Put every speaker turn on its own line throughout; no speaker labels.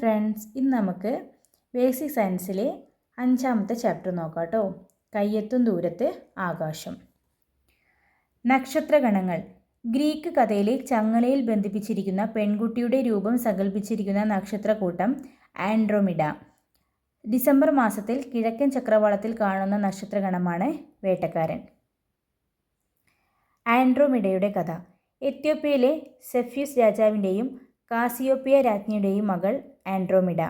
Friends ഇന്ന് നമുക്ക് basic സയൻസിലെ അഞ്ചാമത്തെ ചാപ്റ്റർ നോക്കാം കേട്ടോ കയ്യെത്തും ദൂരത്ത് ആകാശം. നക്ഷത്രഗണങ്ങൾ. ഗ്രീക്ക് കഥയിലെ ചങ്ങലയിൽ ബന്ധിപ്പിച്ചിരിക്കുന്ന പെൺകുട്ടിയുടെ രൂപം സങ്കല്പിച്ചിരിക്കുന്ന നക്ഷത്രക്കൂട്ടം ആൻഡ്രോമിഡ. ഡിസംബർ മാസത്തിൽ കിഴക്കൻ ചക്രവാളത്തിൽ കാണുന്ന നക്ഷത്രഗണമാണ് വേട്ടക്കാരൻ. ആൻഡ്രോമിഡയുടെ കഥ. എത്യോപ്യയിലെ സെഫ്യൂസ് രാജാവിന്റെയും കാസിയോപ്പിയ രാജ്ഞിയുടെയും മകൾ ആൻഡ്രോമിഡ.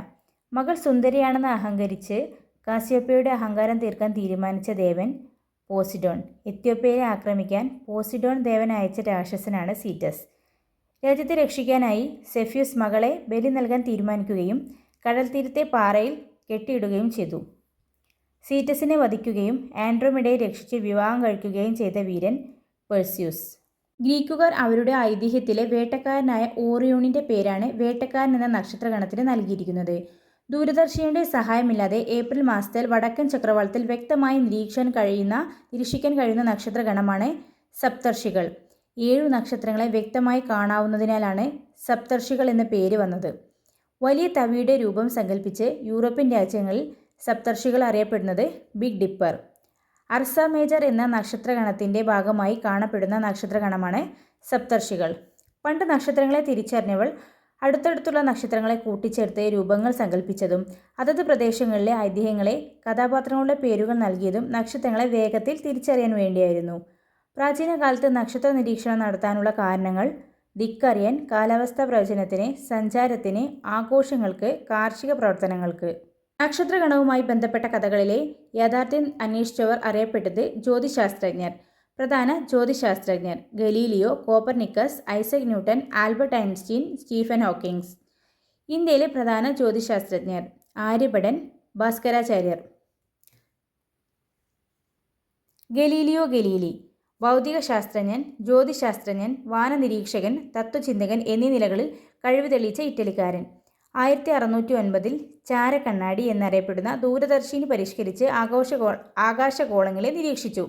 മകൾ സുന്ദരിയാണെന്ന് അഹങ്കരിച്ച് കാസിയോപ്പയുടെ അഹങ്കാരം തീർക്കാൻ തീരുമാനിച്ച ദേവൻ പോസിഡോൺ. എത്യോപ്യയെ ആക്രമിക്കാൻ പോസിഡോൺ ദേവൻ അയച്ച രാക്ഷസനാണ് സീറ്റസ്. രാജ്യത്തെ രക്ഷിക്കാനായി സെഫ്യൂസ് മകളെ ബലി നൽകാൻ തീരുമാനിക്കുകയും കടൽ തീരത്തെ പാറയിൽ കെട്ടിയിടുകയും ചെയ്തു. സീറ്റസിനെ വധിക്കുകയും ആൻഡ്രോമിഡയെ രക്ഷിച്ച് വിവാഹം കഴിക്കുകയും ചെയ്ത വീരൻ പെർസ്യൂസ്. ഗ്രീക്കുകാർ അവരുടെ ഐതിഹ്യത്തിലെ വേട്ടക്കാരനായ ഓറിയോണിന്റെ പേരാണ് വേട്ടക്കാരൻ എന്ന നക്ഷത്രഗണത്തിന് നൽകിയിരിക്കുന്നത്. ദൂരദർശിനിയുടെ സഹായമില്ലാതെ ഏപ്രിൽ മാസത്തിൽ വടക്കൻ ചക്രവാളത്തിൽ വ്യക്തമായി നിരീക്ഷിക്കാൻ കഴിയുന്ന നിരീക്ഷിക്കാൻ കഴിയുന്ന നക്ഷത്രഗണമാണ് സപ്തർഷികൾ. ഏഴു നക്ഷത്രങ്ങളെ വ്യക്തമായി കാണാവുന്നതിനാലാണ് സപ്തർഷികൾ എന്ന പേര് വന്നത്. വലിയ തവിയുടെ രൂപം സങ്കല്പിച്ച് യൂറോപ്യൻ രാജ്യങ്ങളിൽ സപ്തർഷികൾ അറിയപ്പെടുന്നത് ബിഗ് ഡിപ്പർ. അർസ മേജർ എന്ന നക്ഷത്രഗണത്തിന്റെ ഭാഗമായി കാണപ്പെടുന്ന നക്ഷത്രഗണമാണ് സപ്തർഷികൾ. പണ്ട് നക്ഷത്രങ്ങളെ തിരിച്ചറിഞ്ഞവൾ അടുത്തടുത്തുള്ള നക്ഷത്രങ്ങളെ കൂട്ടിച്ചേർത്ത് രൂപങ്ങൾ സങ്കല്പിച്ചതും അതത് പ്രദേശങ്ങളിലെ ഐതിഹ്യങ്ങളെ കഥാപാത്രങ്ങളുടെ പേരുകൾ നൽകിയതും നക്ഷത്രങ്ങളെ വേഗത്തിൽ തിരിച്ചറിയാൻ വേണ്ടിയായിരുന്നു. പ്രാചീന കാലത്ത് നക്ഷത്ര നിരീക്ഷണം നടത്താനുള്ള കാരണങ്ങൾ ദിക്കറിയാൻ കാലാവസ്ഥാ പ്രവചനത്തിന് സഞ്ചാരത്തിന് ആഘോഷങ്ങൾക്ക് കാർഷിക പ്രവർത്തനങ്ങൾക്ക്. നക്ഷത്രഗണവുമായി ബന്ധപ്പെട്ട കഥകളിലെ യാഥാർത്ഥ്യം അന്വേഷിച്ചവർ അറിയപ്പെട്ടത് ജ്യോതിശാസ്ത്രജ്ഞർ. പ്രധാന ജ്യോതിശാസ്ത്രജ്ഞർ Galileo Copernicus Isaac Newton Albert Einstein Stephen Hawkings. ഇന്ത്യയിലെ പ്രധാന ജ്യോതിശാസ്ത്രജ്ഞർ ആര്യഭടൻ ഭാസ്കരാചാര്യർ. ഗലീലിയോ ഗലീലി ഭൗതിക ശാസ്ത്രജ്ഞൻ ജ്യോതിശാസ്ത്രജ്ഞൻ വാനനിരീക്ഷകൻ തത്വചിന്തകൻ എന്നീ നിലകളിൽ കഴിവ് തെളിയിച്ച ഇറ്റലിക്കാരൻ. ആയിരത്തി അറുന്നൂറ്റി ഒൻപതിൽ ചാരക്കണ്ണാടി എന്നറിയപ്പെടുന്ന ദൂരദർശിനി പരിഷ്കരിച്ച് ആഘോഷകോ ആകാശഗോളങ്ങളെ നിരീക്ഷിച്ചു.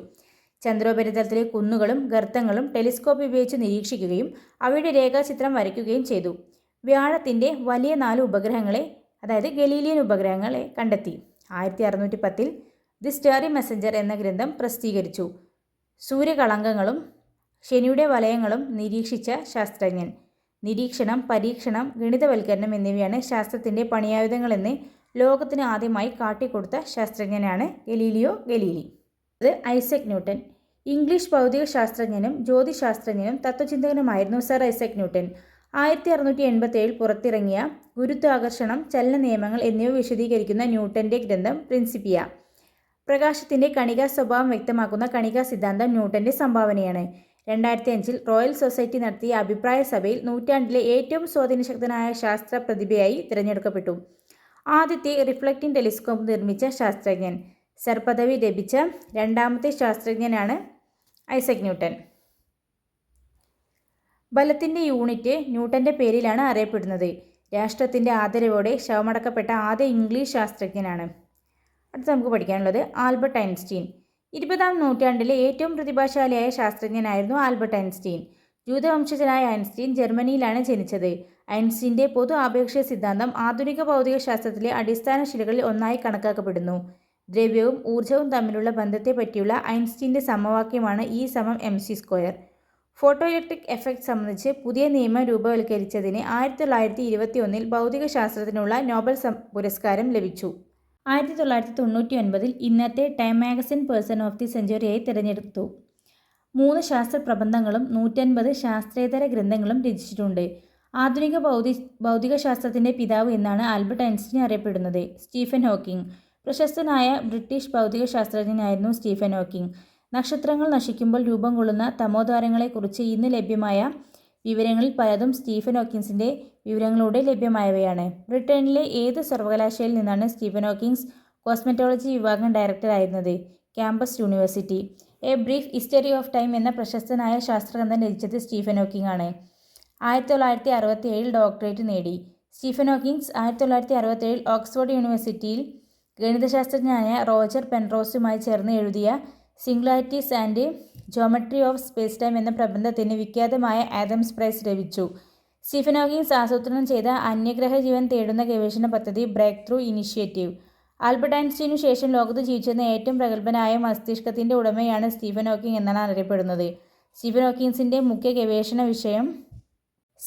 ചന്ദ്രോപരിതലത്തിലെ കുന്നുകളും ഗർത്തങ്ങളും ടെലിസ്കോപ്പ് ഉപയോഗിച്ച് നിരീക്ഷിക്കുകയും അവയുടെ രേഖാചിത്രം വരയ്ക്കുകയും ചെയ്തു. വ്യാഴത്തിന്റെ വലിയ നാല് ഉപഗ്രഹങ്ങളെ അതായത് ഗലീലിയൻ ഉപഗ്രഹങ്ങളെ കണ്ടെത്തി. ആയിരത്തി അറുന്നൂറ്റി പത്തിൽ ദി സ്റ്റേറി മെസ്സഞ്ചർ എന്ന ഗ്രന്ഥം പ്രസിദ്ധീകരിച്ചു. സൂര്യകളങ്കങ്ങളും ശനിയുടെ വലയങ്ങളും നിരീക്ഷിച്ച ശാസ്ത്രജ്ഞൻ. നിരീക്ഷണം പരീക്ഷണം ഗണിതവൽക്കരണം എന്നിവയാണ് ശാസ്ത്രത്തിന്റെ പണിയായുധങ്ങളെന്ന് ലോകത്തിന് ആദ്യമായി കാട്ടിക്കൊടുത്ത ശാസ്ത്രജ്ഞനാണ് ഗലീലിയോ ഗലീലി. അത് ഐസക് ന്യൂട്ടൻ. ഇംഗ്ലീഷ് ഭൗതിക ശാസ്ത്രജ്ഞനും ജ്യോതിശാസ്ത്രജ്ഞനും തത്വചിന്തകനുമായിരുന്നു സർ ഐസക് ന്യൂട്ടൻ. ആയിരത്തി അറുന്നൂറ്റി എൺപത്തേഴിൽ പുറത്തിറങ്ങിയ ഗുരുത്വാകർഷണം ചലന നിയമങ്ങൾ എന്നിവ വിശദീകരിക്കുന്ന ന്യൂട്ടന്റെ ഗ്രന്ഥം പ്രിൻസിപ്പിയ. പ്രകാശത്തിന്റെ കണികാ സ്വഭാവം വ്യക്തമാക്കുന്ന കണികാ സിദ്ധാന്തം ന്യൂട്ടന്റെ സംഭാവനയാണ്. രണ്ടായിരത്തി അഞ്ചിൽ റോയൽ സൊസൈറ്റി നടത്തിയ അഭിപ്രായ സഭയിൽ നൂറ്റാണ്ടിലെ ഏറ്റവും സ്വാധീനശക്തനായ ശാസ്ത്ര പ്രതിഭയായി തിരഞ്ഞെടുക്കപ്പെട്ടു. ആദ്യത്തെ റിഫ്ലക്റ്റിംഗ് ടെലിസ്കോപ്പ് നിർമ്മിച്ച ശാസ്ത്രജ്ഞൻ. സർപദവി ലഭിച്ച രണ്ടാമത്തെ ശാസ്ത്രജ്ഞനാണ് ഐസക് ന്യൂട്ടൻ. ബലത്തിന്റെ യൂണിറ്റ് ന്യൂട്ടന്റെ പേരിലാണ് അറിയപ്പെടുന്നത്. രാഷ്ട്രത്തിന്റെ ആദരവോടെ ശവമടക്കപ്പെട്ട ആദ്യ ഇംഗ്ലീഷ് ശാസ്ത്രജ്ഞനാണ്. അടുത്ത് നമുക്ക് പഠിക്കാനുള്ളത് ആൽബർട്ട് ഐൻസ്റ്റീൻ. ഇരുപതാം നൂറ്റാണ്ടിലെ ഏറ്റവും പ്രതിഭാശാലിയായ ശാസ്ത്രജ്ഞനായിരുന്നു ആൽബർട്ട് ഐൻസ്റ്റീൻ. ജൂതവംശജനായ ഐൻസ്റ്റീൻ ജർമ്മനിയിലാണ് ജനിച്ചത്. ഐൻസ്റ്റീന്റെ പൊതു ആപേക്ഷിക സിദ്ധാന്തം ആധുനിക ഭൗതിക ശാസ്ത്രത്തിലെ അടിസ്ഥാന ശിലകളിൽ ഒന്നായി കണക്കാക്കപ്പെടുന്നു. ദ്രവ്യവും ഊർജവും തമ്മിലുള്ള ബന്ധത്തെ പറ്റിയുള്ള ഐൻസ്റ്റീന്റെ സമവാക്യമാണ് ഇ സമം M C square. Photo electric effect സംബന്ധിച്ച് പുതിയ നിയമം രൂപവൽക്കരിച്ചതിന് ആയിരത്തി തൊള്ളായിരത്തി ഇരുപത്തി ഒന്നിൽ ഭൗതിക ശാസ്ത്രത്തിനുള്ള നോബൽ പുരസ്കാരം ലഭിച്ചു. ആയിരത്തി തൊള്ളായിരത്തി തൊണ്ണൂറ്റി ഒൻപതിൽ ഇന്നത്തെ Time magazine person of the സെഞ്ചുറിയായി തിരഞ്ഞെടുത്തു. മൂന്ന് ശാസ്ത്ര പ്രബന്ധങ്ങളും നൂറ്റൻപത് ശാസ്ത്രേതര ഗ്രന്ഥങ്ങളും രചിച്ചിട്ടുണ്ട്. ആധുനിക ഭൗതി ഭൗതിക ശാസ്ത്രത്തിന്റെ പിതാവ് എന്നാണ് ആൽബർട്ട് ഐൻസ്റ്റീൻ അറിയപ്പെടുന്നത്. Stephen Hawking. പ്രശസ്തനായ ബ്രിട്ടീഷ് ഭൗതിക ശാസ്ത്രജ്ഞനായിരുന്നു സ്റ്റീഫൻ ഹോക്കിംഗ്. നക്ഷത്രങ്ങൾ നശിക്കുമ്പോൾ രൂപം കൊള്ളുന്ന തമോദ്വാരങ്ങളെക്കുറിച്ച് ഇന്ന് ലഭ്യമായ വിവരങ്ങളിൽ പലതും സ്റ്റീഫൻ ഹോക്കിൻസിന്റെ വിവരങ്ങളിലൂടെ ലഭ്യമായവയാണ്. ബ്രിട്ടനിലെ ഏത് സർവകലാശാലയിൽ നിന്നാണ് സ്റ്റീഫൻ ഹോക്കിൻസ് കോസ്മെറ്റോളജി വിഭാഗം ഡയറക്ടറായിരുന്നത് campus university. A Brief History of Time എന്ന പ്രശസ്തനായ ശാസ്ത്രഗ്രന്ഥം രചിച്ചത് സ്റ്റീഫൻ ഹോക്കിംഗ് ആണ്. ആയിരത്തി തൊള്ളായിരത്തി അറുപത്തി ഏഴിൽ ഡോക്ടറേറ്റ് നേടി. സ്റ്റീഫൻ ഹോക്കിങ്സ് ആയിരത്തി തൊള്ളായിരത്തി അറുപത്തേഴിൽ ഓക്സ്ഫോർഡ് യൂണിവേഴ്സിറ്റിയിൽ ഗണിതശാസ്ത്രജ്ഞനായ റോജർ പെൻറോസുമായി ചേർന്ന് എഴുതിയ singularities and geometry of space time എന്ന പ്രബന്ധത്തിന് വിഖ്യാതമായ ആദംസ് പ്രൈസ് ലഭിച്ചു. സ്റ്റീഫൻ ഹോക്കിങ്സ് ആസൂത്രണം ചെയ്ത അന്യഗ്രഹ ജീവൻ തേടുന്ന ഗവേഷണ പദ്ധതി ബ്രേക്ക് ത്രൂ ഇനിഷ്യേറ്റീവ്. ആൽബർട്ട് ഐൻസ്റ്റീനു ശേഷം ലോകത്ത് ജീവിച്ചിരുന്ന ഏറ്റവും പ്രഗത്ഭനായ മസ്തിഷ്കത്തിന്റെ ഉടമയാണ് സ്റ്റീഫൻ ഹോക്കിംഗ് എന്നാണ് അറിയപ്പെടുന്നത്. സ്റ്റീഫൻ ഹോക്കിങ്സിന്റെ മുഖ്യ ഗവേഷണ വിഷയം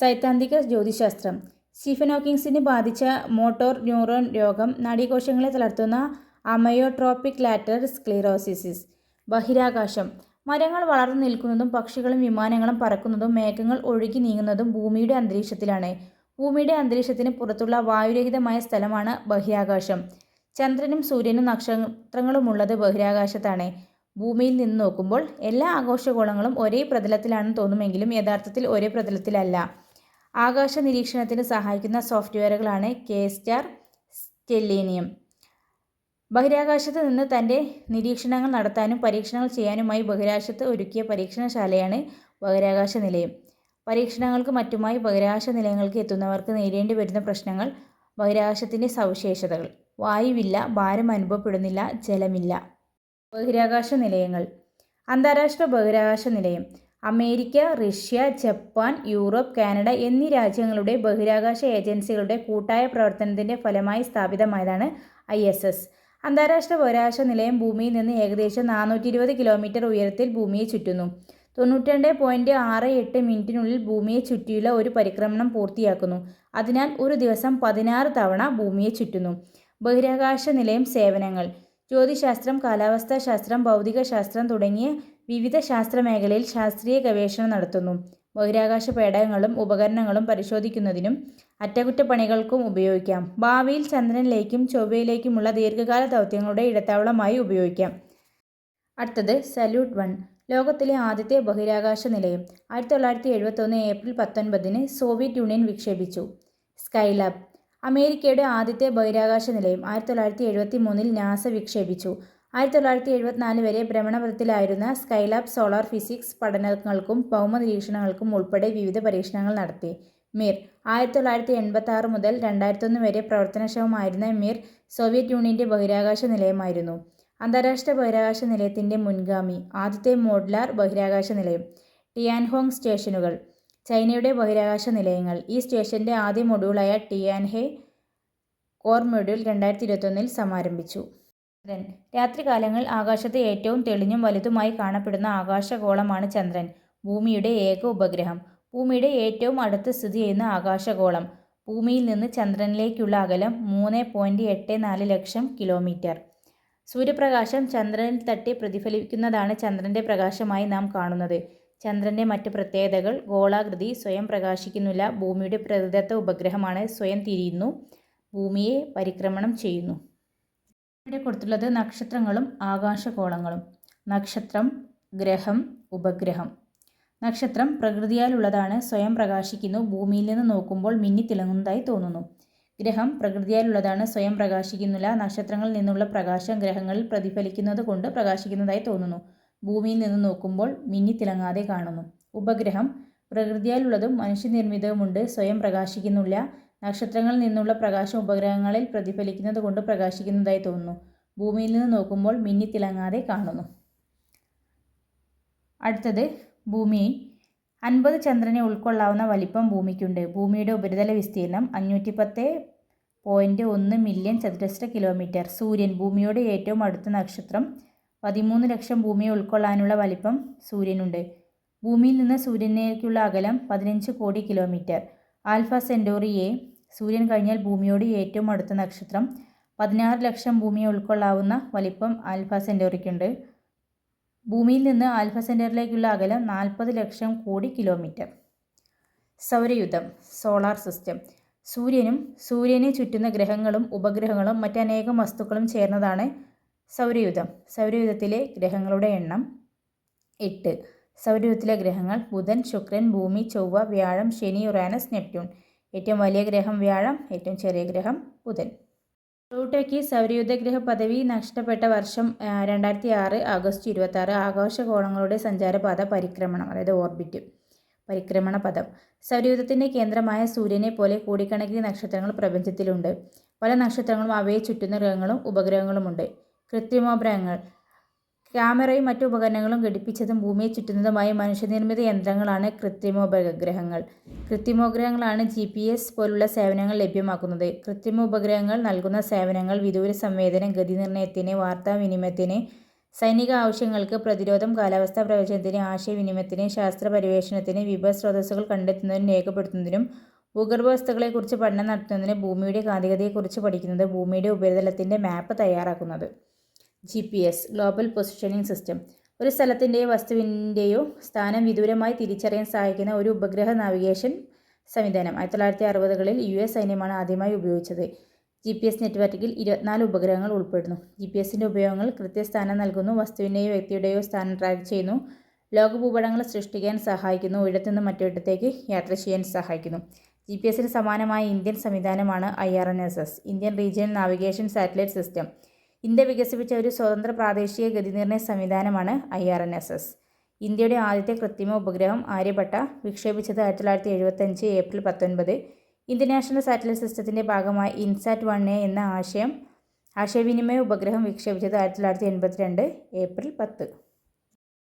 സൈദ്ധാന്തിക ജ്യോതിശാസ്ത്രം. സ്റ്റീഫൻ ഹോക്കിങ്സിനെ ബാധിച്ച മോട്ടോർ ന്യൂറോൺ രോഗം നാഡീകോശങ്ങളെ തളർത്തുന്ന അമയോട്രോപ്പിക് ലാറ്റർ സ്ക്ലീറോസിസിസ്. ബഹിരാകാശം. മരങ്ങൾ വളർന്നു നിൽക്കുന്നതും പക്ഷികളും വിമാനങ്ങളും പറക്കുന്നതും മേഘങ്ങൾ ഒഴുകി നീങ്ങുന്നതും ഭൂമിയുടെ അന്തരീക്ഷത്തിലാണ്. ഭൂമിയുടെ അന്തരീക്ഷത്തിന് പുറത്തുള്ള വായുരഹിതമായ സ്ഥലമാണ് ബഹിരാകാശം. ചന്ദ്രനും സൂര്യനും നക്ഷത്രങ്ങളുമുള്ളത് ബഹിരാകാശത്താണ്. ഭൂമിയിൽ നിന്ന് നോക്കുമ്പോൾ എല്ലാ ആഘോഷഗോളങ്ങളും ഒരേ പ്രതലത്തിലാണെന്ന് തോന്നുമെങ്കിലും യഥാർത്ഥത്തിൽ ഒരേ പ്രതലത്തിലല്ല. ആകാശ നിരീക്ഷണത്തിന് സഹായിക്കുന്ന സോഫ്റ്റ്വെയറുകളാണ് കെ സ്റ്റാർ സ്റ്റെല്ലേനിയം. ബഹിരാകാശത്ത് നിന്ന് തന്റെ നിരീക്ഷണങ്ങൾ നടത്താനും പരീക്ഷണങ്ങൾ ചെയ്യാനുമായി ബഹിരാകാശത്ത് ഒരുക്കിയ പരീക്ഷണശാലയാണ് ബഹിരാകാശ നിലയം പരീക്ഷണങ്ങൾക്ക് മറ്റുമായി ബഹിരാകാശ നിലയങ്ങൾക്ക് എത്തുന്നവർക്ക് നേരിടേണ്ടി വരുന്ന പ്രശ്നങ്ങൾ ബഹിരാകാശത്തിന്റെ സവിശേഷതകൾ. വായുവില്ല ഭാരം അനുഭവപ്പെടുന്നില്ല ജലമില്ല. ബഹിരാകാശ നിലയങ്ങൾ അന്താരാഷ്ട്ര ബഹിരാകാശ നിലയം America Russia Japan Europe Canada എന്നീ രാജ്യങ്ങളുടെ ബഹിരാകാശ ഏജൻസികളുടെ കൂട്ടായ പ്രവർത്തനത്തിന്റെ ഫലമായി സ്ഥാപിതമായതാണ് ഐ അന്താരാഷ്ട്ര ബഹിരാകാശ നിലയം ഭൂമിയിൽ നിന്ന് ഏകദേശം നാനൂറ്റി ഇരുപത് കിലോമീറ്റർ ഉയരത്തിൽ ഭൂമിയെ ചുറ്റുന്നു. തൊണ്ണൂറ്റിരണ്ട് പോയിന്റ് ആറ് എട്ട് മിനിറ്റിനുള്ളിൽ ഭൂമിയെ ചുറ്റിയുള്ള ഒരു പരിക്രമണം പൂർത്തിയാക്കുന്നു. അതിനാൽ ഒരു ദിവസം പതിനാറ് തവണ ഭൂമിയെ ചുറ്റുന്നു. ബഹിരാകാശ നിലയം സേവനങ്ങൾ ജ്യോതിശാസ്ത്രം കാലാവസ്ഥാ ശാസ്ത്രം ഭൗതിക ശാസ്ത്രം തുടങ്ങിയ വിവിധ ശാസ്ത്രമേഖലയിൽ ശാസ്ത്രീയ ഗവേഷണം നടത്തുന്നു. ബഹിരാകാശ പേടകങ്ങളും ഉപകരണങ്ങളും പരിശോധിക്കുന്നതിനും അറ്റകുറ്റപ്പണികൾക്കും ഉപയോഗിക്കാം. ഭാവിയിൽ ചന്ദ്രനിലേക്കും ചൊവ്വയിലേക്കുമുള്ള ദീർഘകാല ദൗത്യങ്ങളുടെ ഇടത്താവളമായി ഉപയോഗിക്കാം. അടുത്തത് സല്യൂട്ട് വൺ. ലോകത്തിലെ ആദ്യത്തെ ബഹിരാകാശ നിലയം. ആയിരത്തി തൊള്ളായിരത്തി എഴുപത്തൊന്ന് ഏപ്രിൽ പത്തൊൻപതിന് സോവിയറ്റ് യൂണിയൻ വിക്ഷേപിച്ചു. സ്കൈലാബ്. അമേരിക്കയുടെ ആദ്യത്തെ ബഹിരാകാശ നിലയം ആയിരത്തി തൊള്ളായിരത്തി എഴുപത്തി മൂന്നിൽ നാസ വിക്ഷേപിച്ചു. ആയിരത്തി തൊള്ളായിരത്തി എഴുപത്തിനാല് വരെ ഭ്രമണപഥത്തിലായിരുന്ന സ്കൈലാബ് സോളാർ ഫിസിക്സ് പഠനങ്ങൾക്കും ഭൗമനിരീക്ഷണങ്ങൾക്കും ഉൾപ്പെടെ വിവിധ പരീക്ഷണങ്ങൾ നടത്തി. മിർ. ആയിരത്തി തൊള്ളായിരത്തി എൺപത്തി ആറ് മുതൽ രണ്ടായിരത്തൊന്ന് വരെ പ്രവർത്തനക്ഷമമായിരുന്ന മിർ സോവിയറ്റ് യൂണിയന്റെ ബഹിരാകാശ നിലയമായിരുന്നു. അന്താരാഷ്ട്ര ബഹിരാകാശ നിലയത്തിന്റെ മുൻഗാമി. ആദ്യത്തെ മോഡുലാർ ബഹിരാകാശ നിലയം. ടിയാൻഹോങ് സ്റ്റേഷനുകൾ. ചൈനയുടെ ബഹിരാകാശ നിലയങ്ങൾ. ഈ സ്റ്റേഷന്റെ ആദ്യ മൊഡ്യൂളായ ടിയാൻഹെ കോർ മൊഡ്യൂൾ രണ്ടായിരത്തി ഇരുപത്തൊന്നിൽ സമാരംഭിച്ചു. ചന്ദ്രൻ. രാത്രികാലങ്ങളിൽ ആകാശത്ത് ഏറ്റവും തെളിഞ്ഞും വലുതുമായി കാണപ്പെടുന്ന ആകാശഗോളമാണ് ചന്ദ്രൻ. ഭൂമിയുടെ ഏക ഉപഗ്രഹം. ഭൂമിയുടെ ഏറ്റവും അടുത്ത് സ്ഥിതി ചെയ്യുന്ന ആകാശഗോളം. ഭൂമിയിൽ നിന്ന് ചന്ദ്രനിലേക്കുള്ള അകലം മൂന്ന് പോയിന്റ് എട്ട് നാല് ലക്ഷം കിലോമീറ്റർ. സൂര്യപ്രകാശം ചന്ദ്രനിൽ തട്ടി പ്രതിഫലിക്കുന്നതാണ് ചന്ദ്രന്റെ പ്രകാശമായി നാം കാണുന്നത്. ചന്ദ്രന്റെ മറ്റ് പ്രത്യേകതകൾ ഗോളാകൃതി സ്വയം പ്രകാശിക്കുന്നില്ല. ഭൂമിയുടെ പ്രതിദത്ത ഉപഗ്രഹമാണ് സ്വയം തിരിയുന്നു. ഭൂമിയെ പരിക്രമണം ചെയ്യുന്നു. ഇവിടെ കൊടുത്തുള്ളത് നക്ഷത്രങ്ങളും ആകാശഗോളങ്ങളും. നക്ഷത്രം ഗ്രഹം ഉപഗ്രഹം. നക്ഷത്രം പ്രകൃതിയാലുള്ളതാണ് സ്വയം പ്രകാശിക്കുന്നു. ഭൂമിയിൽ നിന്ന് നോക്കുമ്പോൾ മിന്നിത്തിളങ്ങുന്നതായി തോന്നുന്നു. ഗ്രഹം പ്രകൃതിയാലുള്ളതാണ് സ്വയം പ്രകാശിക്കുന്നില്ല. നക്ഷത്രങ്ങളിൽ നിന്നുള്ള പ്രകാശം ഗ്രഹങ്ങളിൽ പ്രതിഫലിക്കുന്നത് കൊണ്ട് പ്രകാശിക്കുന്നതായി തോന്നുന്നു. ഭൂമിയിൽ നിന്ന് നോക്കുമ്പോൾ മിന്നിത്തിളങ്ങാതെ കാണുന്നു. ഉപഗ്രഹം പ്രകൃതിയാലുള്ളതും മനുഷ്യനിർമ്മിതവുമുണ്ട്. സ്വയം പ്രകാശിക്കുന്നില്ല. നക്ഷത്രങ്ങളിൽ നിന്നുള്ള പ്രകാശം ഉപഗ്രഹങ്ങളിൽ പ്രതിഫലിക്കുന്നത് കൊണ്ട് പ്രകാശിക്കുന്നതായി തോന്നുന്നു. ഭൂമിയിൽ നിന്ന് നോക്കുമ്പോൾ മിന്നിത്തിളങ്ങാതെ കാണുന്നു. അടുത്തത് ഭൂമി അൻപത് ചന്ദ്രനെ ഉൾക്കൊള്ളാവുന്ന വലിപ്പം ഭൂമിക്കുണ്ട്. ഭൂമിയുടെ ഉപരിതല വിസ്തീർണം അഞ്ഞൂറ്റി പത്ത് പോയിന്റ് ഒന്ന് മില്യൺ ചതുരശ്ര കിലോമീറ്റർ. സൂര്യൻ ഭൂമിയോട് ഏറ്റവും അടുത്ത നക്ഷത്രം പതിമൂന്ന് ലക്ഷം ഭൂമിയെ ഉൾക്കൊള്ളാനുള്ള വലിപ്പം സൂര്യനുണ്ട്. ഭൂമിയിൽ നിന്ന് സൂര്യനിലേക്കുള്ള അകലം പതിനഞ്ച് കോടി കിലോമീറ്റർ. ആൽഫ സെൻഡോറി എ സൂര്യൻ കഴിഞ്ഞാൽ ഭൂമിയോട് ഏറ്റവും അടുത്ത നക്ഷത്രം പതിനാറ് ലക്ഷം ഭൂമിയെ ഉൾക്കൊള്ളാവുന്ന വലിപ്പം ആൽഫ സെന്റോറിക്കുണ്ട് ഭൂമിയിൽ നിന്ന് ആൽഫ സെന്ററിലേക്കുള്ള അകലം നാൽപ്പത് lakh crore kilometre. സൗരയുധം solar system. സൂര്യനും സൂര്യനെ ചുറ്റുന്ന ഗ്രഹങ്ങളും ഉപഗ്രഹങ്ങളും മറ്റനേകം വസ്തുക്കളും ചേർന്നതാണ് സൗരയുധം സൗരയുധത്തിലെ ഗ്രഹങ്ങളുടെ എണ്ണം എട്ട്. സൗരയുധത്തിലെ ഗ്രഹങ്ങൾ ബുധൻ ശുക്രൻ ഭൂമി ചൊവ്വ വ്യാഴം ശനി യുറാനസ് നെപ്റ്റ്യൂൺ. ഏറ്റവും വലിയ ഗ്രഹം വ്യാഴം ഏറ്റവും ചെറിയ ഗ്രഹം ബുധൻ. പ്ലൂട്ടോയ്ക്ക് സൗരയുദ്ധഗ്രഹ പദവി നഷ്ടപ്പെട്ട വർഷം രണ്ടായിരത്തി ആറ് ആഗസ്റ്റ് ഇരുപത്തി ആറ് ആകാശഗോളങ്ങളുടെ സഞ്ചാരപാത പരിക്രമണം അതായത് ഓർബിറ്റ് പരിക്രമണ പദം. സൗരയൂഥത്തിന്റെ കേന്ദ്രമായ സൂര്യനെ പോലെ കോടിക്കണക്കിന് നക്ഷത്രങ്ങൾ പ്രപഞ്ചത്തിലുണ്ട്. പല നക്ഷത്രങ്ങളും അവയെ ചുറ്റുന്ന ഗ്രഹങ്ങളും ഉപഗ്രഹങ്ങളുമുണ്ട്. കൃത്രിമോപഗ്രഹങ്ങൾ ക്യാമറയും മറ്റു ഉപകരണങ്ങളും ഘടിപ്പിച്ചതും ഭൂമിയെ ചുറ്റുന്നതുമായ മനുഷ്യനിർമ്മിത യന്ത്രങ്ങളാണ് കൃത്രിമോപഗ്രഹങ്ങൾ. കൃത്രിമോപഗ്രഹങ്ങളാണ് ജി പി എസ് പോലുള്ള സേവനങ്ങൾ ലഭ്യമാക്കുന്നത്. കൃത്രിമോപഗ്രഹങ്ങൾ നൽകുന്ന സേവനങ്ങൾ വിദൂര സംവേദനം ഗതിനിർണയത്തിന് വാർത്താവിനിമയത്തിന് സൈനിക ആവശ്യങ്ങൾക്ക് പ്രതിരോധം കാലാവസ്ഥാ പ്രവചനത്തിന് ആശയവിനിമയത്തിന് ശാസ്ത്ര പര്യവേഷണത്തിന് വിഭവ സ്രോതസ്സുകൾ കണ്ടെത്തുന്നതിനും രേഖപ്പെടുത്തുന്നതിനും ഭൂഗർഭവസ്തുക്കളെക്കുറിച്ച് പഠനം നടത്തുന്നതിന് ഭൂമിയുടെ കാന്തികതയെക്കുറിച്ച് പഠിക്കുന്നത് ഭൂമിയുടെ ഉപരിതലത്തിന്റെ മാപ്പ് തയ്യാറാക്കുന്നത്. G P S global positioning system ഒരു സ്ഥലത്തിന്റെയോ വസ്തുവിന്റെയോ സ്ഥാനം വിദൂരമായി തിരിച്ചറിയാൻ സഹായിക്കുന്ന ഒരു ഉപഗ്രഹ നാവിഗേഷൻ സംവിധാനം. ആയിരത്തി തൊള്ളായിരത്തി അറുപതുകളിൽ യു എസ് സൈന്യമാണ് ആദ്യമായി ഉപയോഗിച്ചത്. ജി പി എസ് നെറ്റ്വർക്കിൽ ഇരുപത്തിനാല് ഉപഗ്രഹങ്ങൾ ഉൾപ്പെടുന്നു. ജി പി എസിന്റെ ഉപയോഗങ്ങൾ കൃത്യസ്ഥാനം നൽകുന്നു വസ്തുവിന്റെയോ വ്യക്തിയുടെയോ സ്ഥാനം ട്രാക്ക് ചെയ്യുന്നു ലോക ഭൂപടങ്ങൾ സൃഷ്ടിക്കാൻ സഹായിക്കുന്നു ഒരിടത്തുനിന്ന് മറ്റൊരിടത്തേക്ക് യാത്ര ചെയ്യാൻ സഹായിക്കുന്നു. ജി പി എസിന് സമാനമായ ഇന്ത്യൻ സംവിധാനമാണ് I R N S S Indian regional navigation satellite system. India വികസിപ്പിച്ച ഒരു സ്വതന്ത്ര പ്രാദേശിക ഗതിനിർണയ സംവിധാനമാണ് I R N S S. ഇന്ത്യയുടെ ആദ്യത്തെ കൃത്രിമ ഉപഗ്രഹം ആര്യഭട്ട വിക്ഷേപിച്ചത് ആയിരത്തി തൊള്ളായിരത്തി എഴുപത്തഞ്ച് ഏപ്രിൽ പത്തൊൻപത്. ഇന്റർനാഷണൽ സാറ്റലൈറ്റ് സിസ്റ്റത്തിന്റെ ഭാഗമായി ഇൻസാറ്റ് വൺ എ എന്ന ആശയം ആശയവിനിമയ ഉപഗ്രഹം വിക്ഷേപിച്ചത് ആയിരത്തി തൊള്ളായിരത്തി എൺപത്തിരണ്ട് ഏപ്രിൽ പത്ത്.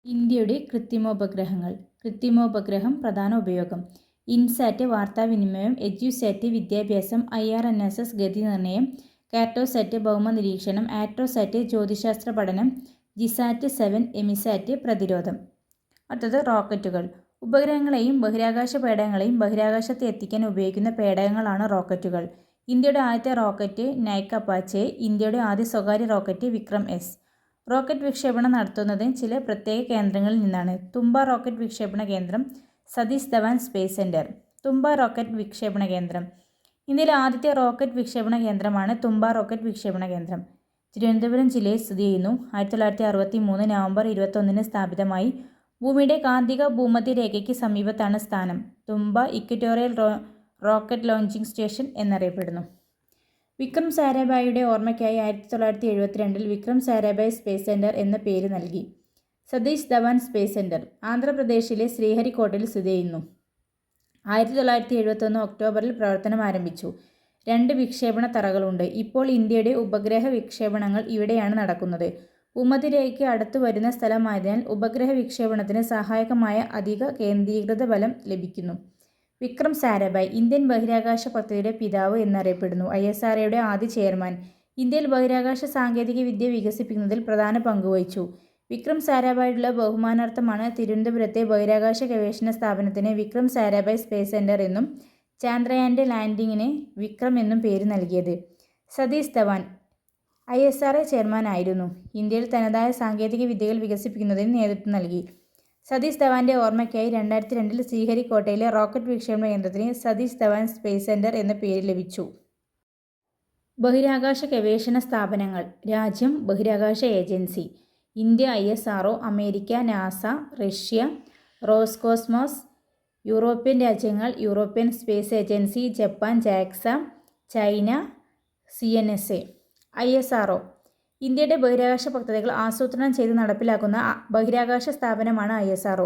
ഇന്ത്യയുടെ കൃത്രിമോപഗ്രഹങ്ങൾ കൃത്രിമോപഗ്രഹം പ്രധാന ഉപയോഗം. ഇൻസാറ്റ് വാർത്താവിനിമയം എഡ്യൂസാറ്റ് വിദ്യാഭ്യാസം I R N S S ഗതി നിർണയം കാറ്റോസാറ്റ് ഭൗമ നിരീക്ഷണം ആട്രോസാറ്റ് ജ്യോതിശാസ്ത്ര പഠനം ജിസാറ്റ് സെവൻ എമിസാറ്റ് പ്രതിരോധം. അടുത്തത് റോക്കറ്റുകൾ. ഉപഗ്രഹങ്ങളെയും ബഹിരാകാശ പേടകങ്ങളെയും ബഹിരാകാശത്ത് എത്തിക്കാൻ ഉപയോഗിക്കുന്ന പേടകങ്ങളാണ് റോക്കറ്റുകൾ. ഇന്ത്യയുടെ ആദ്യത്തെ റോക്കറ്റ് നൈക്ക് അപ്പാച്ചെ ഇന്ത്യയുടെ ആദ്യ സ്വകാര്യ റോക്കറ്റ് വിക്രം എസ്. റോക്കറ്റ് വിക്ഷേപണം നടത്തുന്നത് ചില പ്രത്യേക കേന്ദ്രങ്ങളിൽ നിന്നാണ്. തുമ്പ റോക്കറ്റ് വിക്ഷേപണ കേന്ദ്രം Satish Dhawan space centre Thumba rocket വിക്ഷേപണ കേന്ദ്രം. ഇന്ത്യയിലെ ആദ്യത്തെ റോക്കറ്റ് വിക്ഷേപണ കേന്ദ്രമാണ് തുമ്പ റോക്കറ്റ് വിക്ഷേപണ കേന്ദ്രം. തിരുവനന്തപുരം ജില്ലയിൽ സ്ഥിതി ചെയ്യുന്നു. ആയിരത്തി തൊള്ളായിരത്തി അറുപത്തി മൂന്ന് നവംബർ ഇരുപത്തൊന്നിന് സ്ഥാപിതമായി ഭൂമിയുടെ കാന്തിക ഭൂമധ്യ രേഖയ്ക്ക് സമീപത്താണ് സ്ഥാനം. Thumba equatorial raw rocket launching station എന്നറിയപ്പെടുന്നു. വിക്രം സാരാഭായിയുടെ ഓർമ്മയ്ക്കായി ആയിരത്തി തൊള്ളായിരത്തി എഴുപത്തിരണ്ടിൽ വിക്രം സാരാഭായ് സ്പേസ് സെന്റർ എന്ന പേര് നൽകി. സതീഷ് ധവാൻ സ്പേസ് സെന്റർ ആന്ധ്രാപ്രദേശിലെ ശ്രീഹരിക്കോട്ടയിൽ സ്ഥിതി ചെയ്യുന്നു. ആയിരത്തി തൊള്ളായിരത്തി എഴുപത്തൊന്ന് ഒക്ടോബറിൽ പ്രവർത്തനം ആരംഭിച്ചു. രണ്ട് വിക്ഷേപണ തറകളുണ്ട്. ഇപ്പോൾ ഇന്ത്യയുടെ ഉപഗ്രഹ വിക്ഷേപണങ്ങൾ ഇവിടെയാണ് നടക്കുന്നത്. ഭൂമധ്യരേഖയ്ക്ക് അടുത്തു വരുന്ന സ്ഥലമായതിനാൽ ഉപഗ്രഹ വിക്ഷേപണത്തിന് സഹായകമായ അധിക കേന്ദ്രീകൃത ബലം ലഭിക്കുന്നു. വിക്രം സാരാഭായ് ഇന്ത്യൻ ബഹിരാകാശ പദ്ധതിയുടെ പിതാവ് എന്നറിയപ്പെടുന്നു. ഐ എസ് ആർഒയുടെ ആദ്യ ചെയർമാൻ. ഇന്ത്യയിൽ ബഹിരാകാശ സാങ്കേതിക വിദ്യ വികസിപ്പിക്കുന്നതിൽ പ്രധാന പങ്കുവഹിച്ചു വിക്രം സാരാഭായിയുടെ ബഹുമാനാർത്ഥമാണ് തിരുവനന്തപുരത്തെ ബഹിരാകാശ ഗവേഷണ സ്ഥാപനത്തിന് വിക്രം സാരാഭായ് സ്പേസ് സെന്റർ എന്നും ചാന്ദ്രയാന്റെ ലാൻഡിങ്ങിന് വിക്രം എന്നും പേര് നൽകിയത്. Satish Dhawan I S R chairman ആയിരുന്നു. ഇന്ത്യയിൽ തനതായ സാങ്കേതിക വിദ്യകൾ വികസിപ്പിക്കുന്നതിന് നേതൃത്വം നൽകി. സതീഷ് ധവാന്റെ ഓർമ്മയ്ക്കായി രണ്ടായിരത്തി രണ്ടിൽ ശ്രീഹരിക്കോട്ടയിലെ റോക്കറ്റ് വിക്ഷേപണ കേന്ദ്രത്തിന് സതീഷ് ധവാൻ സ്പേസ് സെന്റർ എന്ന പേര് ലഭിച്ചു. ബഹിരാകാശ ഗവേഷണ സ്ഥാപനങ്ങൾ രാജ്യം ബഹിരാകാശ agency India I S R America NASA Russia Roscosmos European രാജ്യങ്ങൾ European space agency Japan JAXA China C N S A. I S R ഇന്ത്യയുടെ ബഹിരാകാശ പദ്ധതികൾ ആസൂത്രണം ചെയ്ത് നടപ്പിലാക്കുന്ന ബഹിരാകാശ സ്ഥാപനമാണ് ഐ എസ് ആർ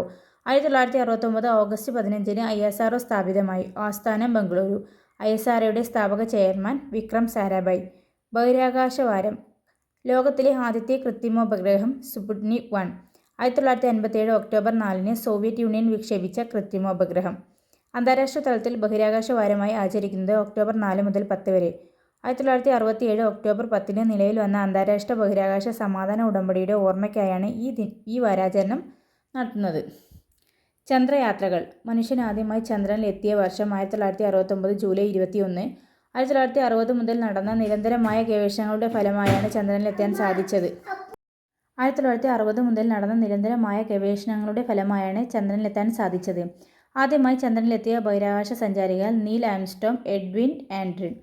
ആയിരത്തി തൊള്ളായിരത്തി അറുപത്തൊമ്പത് ഓഗസ്റ്റ് പതിനഞ്ചിന് ഐ എസ് ആർ സ്ഥാപിതമായി. ആസ്ഥാനം ബംഗളൂരു. ഐ എസ് ആർഒയുടെ സ്ഥാപക ചെയർമാൻ വിക്രം സാരാഭായ്. ബഹിരാകാശ വാരം ലോകത്തിലെ ആദ്യത്തെ കൃത്രിമോപഗ്രഹം സുപുട്നി വൺ. ആയിരത്തി തൊള്ളായിരത്തി അൻപത്തേഴ് ഒക്ടോബർ നാലിന് സോവിയറ്റ് യൂണിയൻ വിക്ഷേപിച്ച കൃത്രിമോപഗ്രഹം അന്താരാഷ്ട്ര തലത്തിൽ ബഹിരാകാശ വാരമായി ആചരിക്കുന്നത് ഒക്ടോബർ നാല് മുതൽ പത്ത് വരെ. ആയിരത്തി തൊള്ളായിരത്തി അറുപത്തി ഏഴ് ഒക്ടോബർ പത്തിന് നിലവിൽ വന്ന അന്താരാഷ്ട്ര ബഹിരാകാശ സമാധാന ഉടമ്പടിയുടെ ഓർമ്മയ്ക്കായാണ് ഈ ഈ വാരാചരണം നടത്തുന്നത്. ചന്ദ്രയാത്രകൾ. മനുഷ്യൻ ആദ്യമായി ചന്ദ്രനിൽ എത്തിയ വർഷം ആയിരത്തി തൊള്ളായിരത്തി അറുപത്തൊമ്പത് ജൂലൈ ഇരുപത്തിയൊന്ന് ആയിരത്തി തൊള്ളായിരത്തി അറുപത് മുതൽ നടന്ന നിരന്തരമായ ഗവേഷണങ്ങളുടെ ഫലമായാണ് ചന്ദ്രനിലെത്താൻ സാധിച്ചത്. ആയിരത്തി തൊള്ളായിരത്തി അറുപത് മുതൽ നടന്ന നിരന്തരമായ ഗവേഷണങ്ങളുടെ ഫലമായാണ് ചന്ദ്രനിലെത്താൻ സാധിച്ചത്. ആദ്യമായി ചന്ദ്രനിലെത്തിയ ബഹിരാകാശ സഞ്ചാരികൾ Neil Armstrong Edwin Aldrin.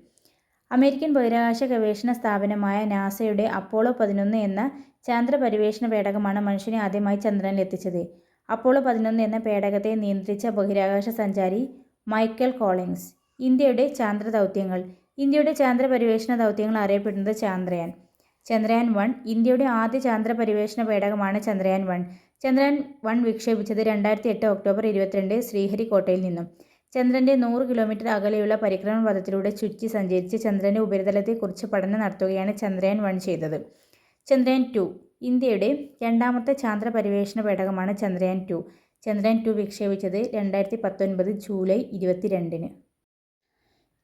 American ബഹിരാകാശ ഗവേഷണ സ്ഥാപനമായ നാസയുടെ അപ്പോളോ പതിനൊന്ന് എന്ന ചാന്ദ്ര പരിവേഷണ പേടകമാണ് മനുഷ്യനെ ആദ്യമായി ചന്ദ്രനിലെത്തിച്ചത്. അപ്പോളോ പതിനൊന്ന് എന്ന പേടകത്തെ നിയന്ത്രിച്ച ബഹിരാകാശ സഞ്ചാരി മൈക്കൽ കോളിങ്സ് ഇന്ത്യയുടെ ചാന്ദ്ര ദൗത്യങ്ങൾ. ഇന്ത്യയുടെ ചാന്ദ്ര പരിവേഷണ ദൗത്യങ്ങൾ അറിയപ്പെടുന്നത് ചാന്ദ്രയാൻ. ചന്ദ്രയാൻ വൺ ഇന്ത്യയുടെ ആദ്യ ചാന്ദ്ര പരിവേഷണ പേടകമാണ് ചന്ദ്രയാൻ വൺ. ചന്ദ്രയാൻ വൺ വിക്ഷേപിച്ചത് രണ്ടായിരത്തി എട്ട് ഒക്ടോബർ ഇരുപത്തിരണ്ട് ശ്രീഹരിക്കോട്ടയിൽ നിന്നും. ചന്ദ്രന്റെ നൂറ് കിലോമീറ്റർ അകലെയുള്ള പരിക്രമണ പഥത്തിലൂടെ ചുറ്റി സഞ്ചരിച്ച് ചന്ദ്രന്റെ ഉപരിതലത്തെക്കുറിച്ച് പഠനം നടത്തുകയാണ് ചന്ദ്രയാൻ വൺ ചെയ്തത്. ചന്ദ്രയാൻ ടു ഇന്ത്യയുടെ രണ്ടാമത്തെ ചാന്ദ്ര പര്യവേഷണ പേടകമാണ് ചന്ദ്രയാൻ ടു. ചന്ദ്രയാൻ ടു വിക്ഷേപിച്ചത് രണ്ടായിരത്തി പത്തൊൻപത് ജൂലൈ ഇരുപത്തിരണ്ടിന്.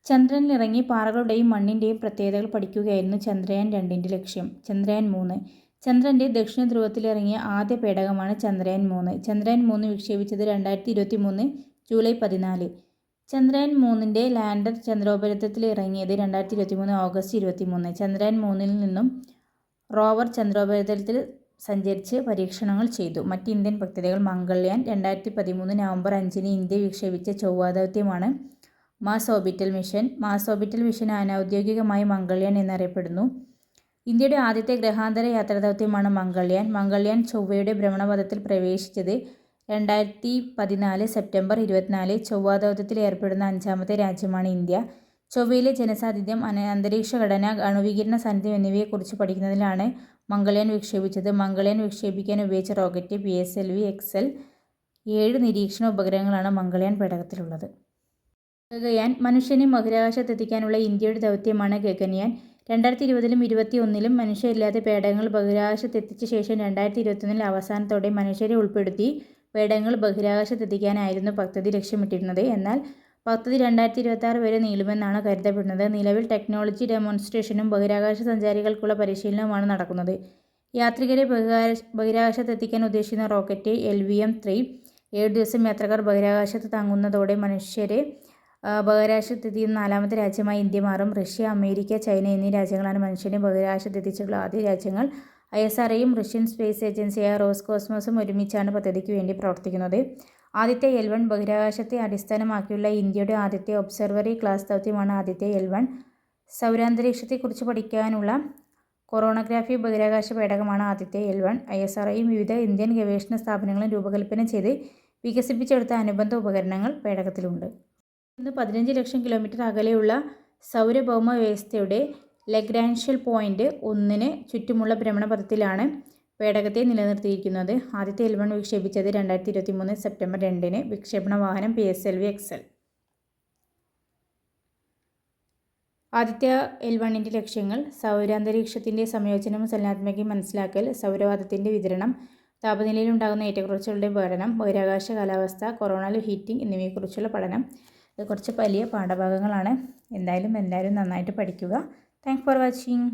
ചന്ദ്രനിലിറങ്ങി പാറകളുടെയും മണ്ണിന്റെയും പ്രത്യേകതകൾ പഠിക്കുകയായിരുന്നു ചന്ദ്രയാൻ രണ്ടിന്റെ ലക്ഷ്യം. ചന്ദ്രയാൻ മൂന്ന്. ചന്ദ്രന്റെ ദക്ഷിണ ധ്രുവത്തിലിറങ്ങിയ ആദ്യ പേടകമാണ് ചന്ദ്രയാൻ മൂന്ന്. ചന്ദ്രയാൻ മൂന്ന് വിക്ഷേപിച്ചത് രണ്ടായിരത്തി ഇരുപത്തി മൂന്ന് ജൂലൈ പതിനാല്. ചന്ദ്രയാൻ മൂന്നിന്റെ ലാൻഡർ ചന്ദ്രോപരിതത്തിൽ ഇറങ്ങിയത് രണ്ടായിരത്തി ഇരുപത്തി മൂന്ന് ഓഗസ്റ്റ് ഇരുപത്തി മൂന്ന് ചന്ദ്രയാൻ മൂന്നിൽ നിന്നും റോവർ ചന്ദ്രോപരിതലത്തിൽ സഞ്ചരിച്ച് പരീക്ഷണങ്ങൾ ചെയ്തു. മറ്റ് ഇന്ത്യൻ പദ്ധതികൾ മംഗൾയാൻ രണ്ടായിരത്തി പതിമൂന്ന് നവംബർ അഞ്ചിന് ഇന്ത്യ വിക്ഷേപിച്ച ചൊവ്വ ദൗത്യമാണ് Mars orbital mission. Mars orbital mission അനൗദ്യോഗികമായി Mangalyaan എന്നറിയപ്പെടുന്നു. ഇന്ത്യയുടെ ആദ്യത്തെ ഗ്രഹാന്തര യാത്ര ദൗത്യമാണ് മംഗൾയാൻ. മംഗൾയാൻ ചൊവ്വയുടെ ഭ്രമണപഥത്തിൽ പ്രവേശിച്ചത് രണ്ടായിരത്തി പതിനാല് സെപ്റ്റംബർ ഇരുപത്തിനാല്. ചൊവ്വ ദൗത്യത്തിൽ ഏർപ്പെടുന്ന അഞ്ചാമത്തെ രാജ്യമാണ് ഇന്ത്യ. ചൊവ്വയിലെ ജനസാന്നിധ്യം അന്തരീക്ഷ ഘടന അണുവികിരണ സാന്നിധ്യം എന്നിവയെക്കുറിച്ച് പഠിക്കുന്നതിലാണ് മംഗൾയാൻ വിക്ഷേപിച്ചത്. മംഗൾയാൻ വിക്ഷേപിക്കാൻ ഉപയോഗിച്ച rocket P S L V X ഏഴ് നിരീക്ഷണ ഉപഗ്രഹങ്ങളാണ് മംഗൾയാൻ പേടകത്തിലുള്ളത്. ഗഗയാൻ മനുഷ്യനെ ബഹിരാകാശത്തെത്തിക്കാനുള്ള ഇന്ത്യയുടെ ദൗത്യമാണ് ഗഗൻയാൻ. രണ്ടായിരത്തി ഇരുപതിലും ഇരുപത്തി ഒന്നിലും മനുഷ്യരില്ലാത്ത പേടകങ്ങൾ ബഹിരാകാശത്തെത്തിച്ച ശേഷം രണ്ടായിരത്തി ഇരുപത്തൊന്നിൽ അവസാനത്തോടെ മനുഷ്യരെ ഉൾപ്പെടുത്തി പേടകങ്ങൾ ബഹിരാകാശത്തെത്തിക്കാനായിരുന്നു പദ്ധതി ലക്ഷ്യമിട്ടിരുന്നത്. എന്നാൽ പദ്ധതി രണ്ടായിരത്തി ഇരുപത്തി ആറ് വരെ നീളുമെന്നാണ് കരുതപ്പെടുന്നത്. നിലവിൽ ടെക്നോളജി ഡെമോൺസ്ട്രേഷനും ബഹിരാകാശ സഞ്ചാരികൾക്കുള്ള പരിശീലനവുമാണ് നടക്കുന്നത്. യാത്രികരെ ബഹിരാകാശത്തെത്തിക്കാൻ ഉദ്ദേശിക്കുന്ന rocket L V M three ഏഴ് ദിവസം യാത്രക്കാർ ബഹിരാകാശത്ത് തങ്ങുന്നതോടെ മനുഷ്യരെ ബഹിരാകാശത്തെത്തിയുന്ന നാലാമത്തെ രാജ്യമായി ഇന്ത്യ മാറും. റഷ്യ അമേരിക്ക ചൈന എന്നീ രാജ്യങ്ങളാണ് മനുഷ്യനെ ബഹിരാകാശത്തെത്തിച്ചുള്ള ആദ്യ രാജ്യങ്ങൾ. ഐ എസ് ആർഒയും റഷ്യൻ സ്പേസ് ഏജൻസിയായ റോസ് കോസ്മോസും ഒരുമിച്ചാണ് പദ്ധതിക്ക് വേണ്ടി പ്രവർത്തിക്കുന്നത്. ആദ്യത്തെ എൽ വൺ ബഹിരാകാശത്തെ അടിസ്ഥാനമാക്കിയുള്ള ഇന്ത്യയുടെ ആദ്യത്തെ ഒബ്സർവറി ക്ലാസ് ദൗത്യമാണ് ആദ്യത്തെ എൽ വൺ. സൗരാന്തരീക്ഷത്തെക്കുറിച്ച് പഠിക്കാനുള്ള കൊറോണഗ്രാഫി ബഹിരാകാശ പേടകമാണ് ആദ്യത്തെ എൽ വൺ. ഐ എസ് ആർഒയും വിവിധ ഇന്ത്യൻ ഗവേഷണ സ്ഥാപനങ്ങളും രൂപകൽപ്പന ചെയ്ത് വികസിപ്പിച്ചെടുത്ത അനുബന്ധ ഉപകരണങ്ങൾ പേടകത്തിലുണ്ട്. ഇന്ന് പതിനഞ്ച് ലക്ഷം കിലോമീറ്റർ അകലെയുള്ള സൗരഭൗമ വ്യവസ്ഥയുടെ ലഗ്രാൻഷ്യൽ പോയിന്റ് ഒന്നിന് ചുറ്റുമുള്ള ഭ്രമണപഥത്തിലാണ് പേടകത്തെ നിലനിർത്തിയിരിക്കുന്നത്. ആദ്യത്തെ എൽവൺ വിക്ഷേപിച്ചത് രണ്ടായിരത്തി ഇരുപത്തി മൂന്ന് സെപ്റ്റംബർ രണ്ടിന്. വിക്ഷേപണ വാഹനം P S L V XL ആദ്യത്തെ എൽ വണ്ണിന്റെ ലക്ഷ്യങ്ങൾ സൗരാന്തരീക്ഷത്തിന്റെ സംയോജനം ചലനാത്മകയും മനസ്സിലാക്കൽ സൗരവാദത്തിന്റെ വിതരണം താപനിലയിൽ ഉണ്ടാകുന്ന ഏറ്റക്കുറച്ചുകളുടെ പഠനം ബഹിരാകാശ കാലാവസ്ഥ കൊറോണൽ ഹീറ്റിംഗ് എന്നിവയെക്കുറിച്ചുള്ള പഠനം ഇത് കുറച്ച് വലിയ പാഠഭാഗങ്ങളാണ്. എന്തായാലും എല്ലാവരും നന്നായിട്ട് പഠിക്കുക. Thanks for watching